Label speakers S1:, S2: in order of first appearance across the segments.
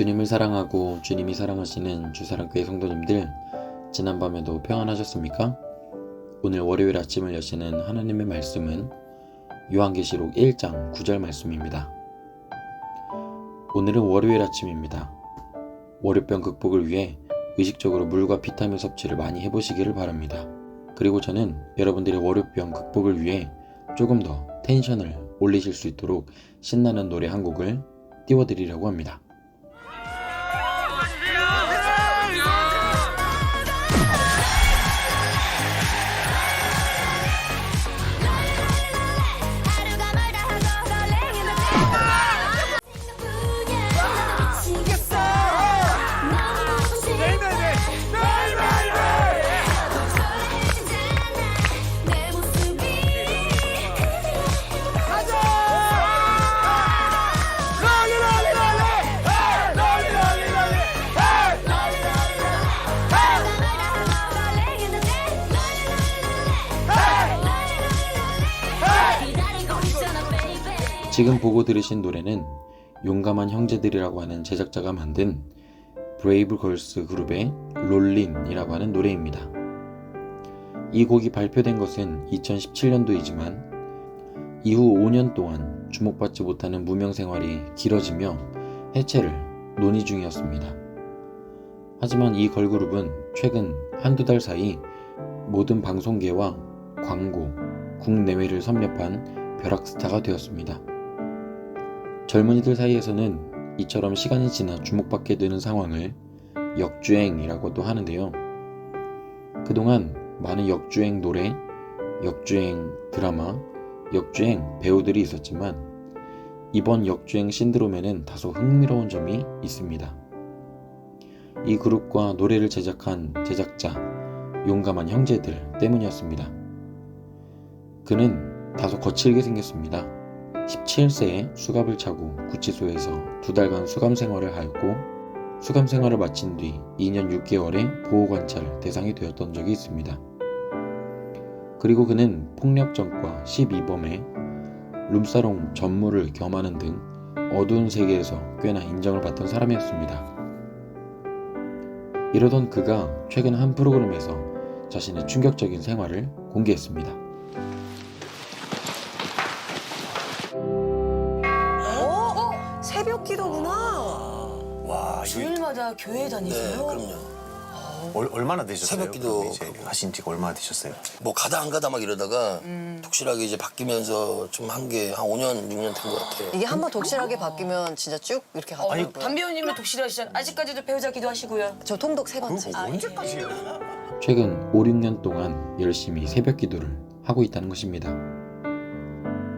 S1: 주님을 사랑하고 주님이 사랑하시는 주사랑교회 성도님들, 지난밤에도 평안하셨습니까? 오늘 월요일 아침을 여시는 하나님의 말씀은 요한계시록 1장 9절 말씀입니다. 오늘은 월요일 아침입니다. 월요병 극복을 위해 의식적으로 물과 비타민 섭취를 많이 해보시기를 바랍니다. 그리고 저는 여러분들의 월요병 극복을 위해 조금 더 텐션을 올리실 수 있도록 신나는 노래 한 곡을 띄워드리려고 합니다. 지금 보고 들으신 노래는 용감한 형제들이라고 하는 제작자가 만든 브레이브 걸스 그룹의 롤린이라고 하는 노래입니다. 이 곡이 발표된 것은 2017년도이지만 이후 5년 동안 주목받지 못하는 무명 생활이 길어지며 해체를 논의 중이었습니다. 하지만 이 걸그룹은 최근 한두 달 사이 모든 방송계와 광고, 국내외를 섭렵한 벼락스타가 되었습니다. 젊은이들 사이에서는 이처럼 시간이 지나 주목받게 되는 상황을 역주행이라고도 하는데요. 그동안 많은 역주행 노래, 역주행 드라마, 역주행 배우들이 있었지만 이번 역주행 신드롬에는 다소 흥미로운 점이 있습니다. 이 그룹과 노래를 제작한 제작자, 용감한 형제들 때문이었습니다. 그는 다소 거칠게 생겼습니다. 17세에 수갑을 차고 구치소에서 두 달간 수감 생활을 하였고 수감 생활을 마친 뒤 2년 6개월의 보호 관찰 대상이 되었던 적이 있습니다. 그리고 그는 폭력전과 12범에 룸사롱 전무를 겸하는 등 어두운 세계에서 꽤나 인정을 받던 사람이었습니다. 이러던 그가 최근 한 프로그램에서 자신의 충격적인 생활을 공개했습니다.
S2: 새벽 기도구나.
S3: 와, 이거
S2: 주일마다 교회
S3: 네,
S2: 다니세요?
S3: 그럼요.
S4: 얼, 얼마나 되셨어요?
S3: 새벽 기도
S4: 그럼 이제. 하신 지가 얼마나 되셨어요?
S3: 뭐 가다 안 가다 막 이러다가
S2: 음.
S3: 독실하게 이제 바뀌면서 좀 한 게 한 5년, 6년 된 것 같아요.
S5: 이게 한 번 독실하게 바뀌면 진짜 쭉 이렇게 가더라고요.
S2: 담배 의원님은 독실하시잖아요. 아직까지도 배우자 기도하시고요.
S5: 저 통독 세 번째.
S4: 그거 언제까지예요?
S1: 최근 5, 6년 동안 열심히 새벽 기도를 하고 있다는 것입니다.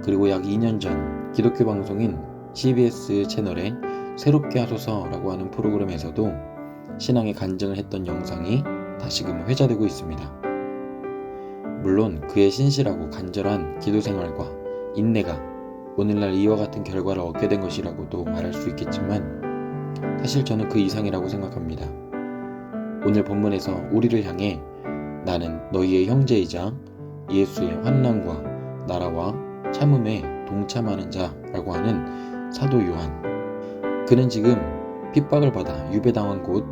S1: 그리고 약 2년 전 기독교 방송인 CBS 채널의 새롭게 하소서라고 하는 프로그램에서도 신앙의 간증을 했던 영상이 다시금 회자되고 있습니다. 물론 그의 신실하고 간절한 기도 생활과 인내가 오늘날 이와 같은 결과를 얻게 된 것이라고도 말할 수 있겠지만 사실 저는 그 이상이라고 생각합니다. 오늘 본문에서 우리를 향해 나는 너희의 형제이자 예수의 환난과 나라와 참음에 동참하는 자라고 하는 사도 요한. 그는 지금 핍박을 받아 유배당한 곳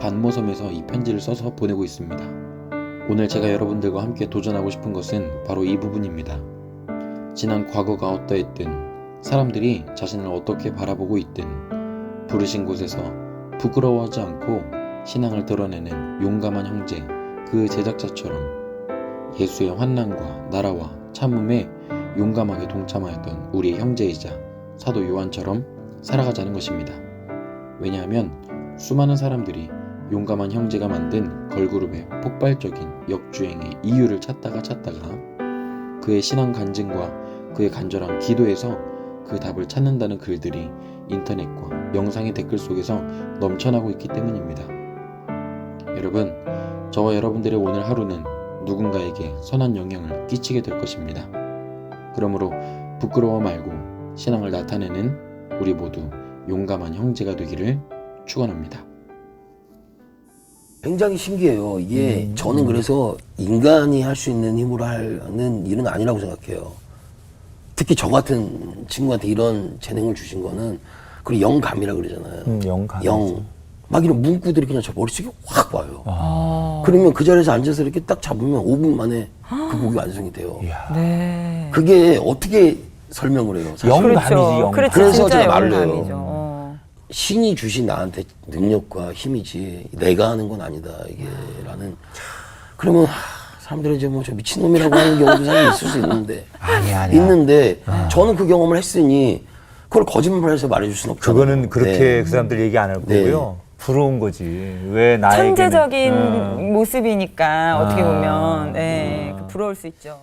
S1: 단모섬에서 이 편지를 써서 보내고 있습니다. 오늘 제가 여러분들과 함께 도전하고 싶은 것은 바로 이 부분입니다. 지난 과거가 어떠했든 사람들이 자신을 어떻게 바라보고 있든 부르신 곳에서 부끄러워하지 않고 신앙을 드러내는 용감한 형제 그 제작자처럼 예수의 환난과 나라와 참음에 용감하게 동참하였던 우리의 형제이자 사도 요한처럼 살아가자는 것입니다. 왜냐하면 수많은 사람들이 용감한 형제가 만든 걸그룹의 폭발적인 역주행의 이유를 찾다가 찾다가 그의 신앙 간증과 그의 간절한 기도에서 그 답을 찾는다는 글들이 인터넷과 영상의 댓글 속에서 넘쳐나고 있기 때문입니다. 여러분, 저와 여러분들의 오늘 하루는 누군가에게 선한 영향을 끼치게 될 것입니다. 그러므로 부끄러워 말고 신앙을 나타내는 우리 모두 용감한 형제가 되기를 축원합니다.
S6: 굉장히 신기해요. 이게 저는 그래서 인간이 할 수 있는 힘으로 하는 일은 아니라고 생각해요. 특히 저 같은 친구한테 이런 재능을 주신 거는 그리고 영감이라 그러잖아요.
S7: 음, 영감.
S6: 영. 막 이런 문구들이 그냥 저 머릿속에 확 와요. 그러면 그 자리에서 앉아서 이렇게 딱 잡으면 5분 만에 그 곡이 완성이 돼요.
S8: 네.
S6: 그게 어떻게 설명을 해요? 사실.
S7: 영감이지, 영감.
S8: 그렇죠.
S6: 그래서 제가 말을 해요.
S8: 어.
S6: 신이 주신 나한테 능력과 힘이지 내가 하는 건 아니다 이게라는 그러면 하, 사람들이 이제 뭐 저 미친놈이라고 하는 경우도 사실 있을 수 있는데
S7: 아니야, 아니야.
S6: 있는데 저는 그 경험을 했으니 그걸 거짓말해서 말해줄 수는 없잖아요.
S7: 그거는 그렇게
S6: 네.
S7: 그 사람들 얘기 안 할
S6: 네.
S7: 거고요. 부러운 거지. 왜 나에게
S8: 천재적인
S7: 음.
S8: 모습이니까 어떻게
S7: 아,
S8: 보면 네, 부러울 수 있죠.